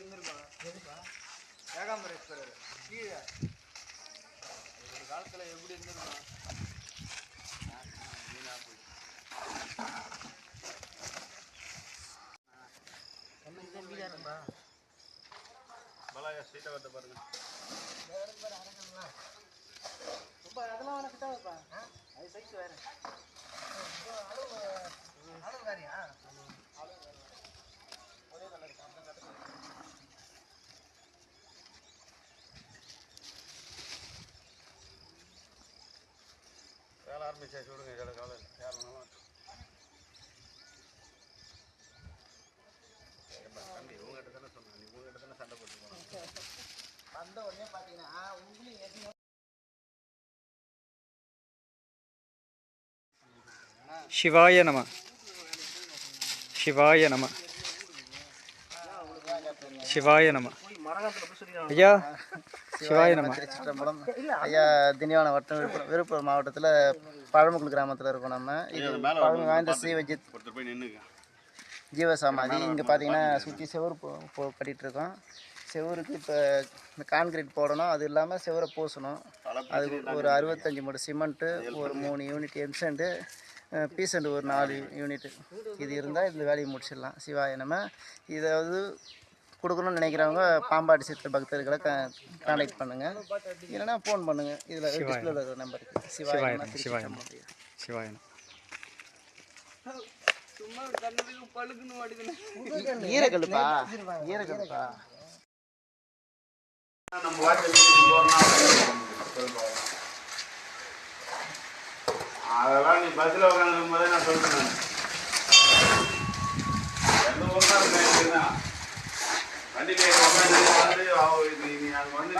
இருந்திருக்கோம். எதுப்பா? ஏகாம்பரேஸ்வரர். கீழே. ஒரு காலத்தில் எப்படி இருந்திருக்கோம்? வீணாக போய் பலாயா சீட்டை வட்ட பாருங்க. ரொம்ப அதெல்லாம் உனக்கு தேவைப்பா. அது சைஸ் வேறு. ஆரம்பிச்சா சொல்லுங்க கடை காலை யார் வேணாலும் ஏப்பா, தம்பி உங்ககிட்ட தானே சொன்னேன். நீ உங்ககிட்ட தானே சண்டை போட்டு போனேன். வந்த உடனே பார்த்தீங்கன்னா உங்களையும் ஏற்கனவே சிவாய நம. சிவாய நம. சிவாய நம. ஐயா சிவாய நம. திருச்சிற்றம்பலம் ஐயா திண்டிவனம் வட்டம் விழுப்புரம் விழுப்புரம் மாவட்டத்தில் பழமுக்குள் கிராமத்தில் இருக்கோம் நம்ம. இது பழமை வாய்ந்த ஸ்ரீவஜித் ஜீவசமாதி. இங்கே பார்த்தீங்கன்னா சுற்றி செவுரு போ கட்டிகிட்டு இருக்கோம். செவுருக்கு இப்போ இந்த கான்கிரீட் போடணும். அது இல்லாமல் செவரை பூசணும். அதுக்கு ஒரு அறுபத்தஞ்சி மூட்டை சிமெண்ட்டு ஒரு மூணு யூனிட் எம்சென்ட்டு பீசண்ட் ஒரு நாலு யூனிட் இது இருந்தால் இந்த வேலையை முடிச்சிடலாம். சிவாய நம்ம இதை வந்து கொடுக்கணும்னு நினைக்கிறவங்க பாம்பாடி சித்திர பக்தர்களை க கான்டாக்ட் பண்ணுங்கள் இல்லைன்னா ஃபோன் பண்ணுங்கள் இதில் டிஸ்பிளேல இருக்கிற நம்பருக்கு சிவாய சிவாய நம, நம சிவாய நம திருச்சிற்றம்பலம். சிவாய நம ஈரக்கல்லுப்பா. ஈரக்கல்லுப்பா. நம்ம வாட்டில் போகிறோம்னா அதெல்லாம் நீ பஸ்ஸில் உட்காந்துருக்கும் போதே நான் சொல்லிட்டேன் நான் எந்த ஊர்னா இருக்கேன் வண்டியில உட்காந்து வந்து அவ நீ நீ அங்கே வந்து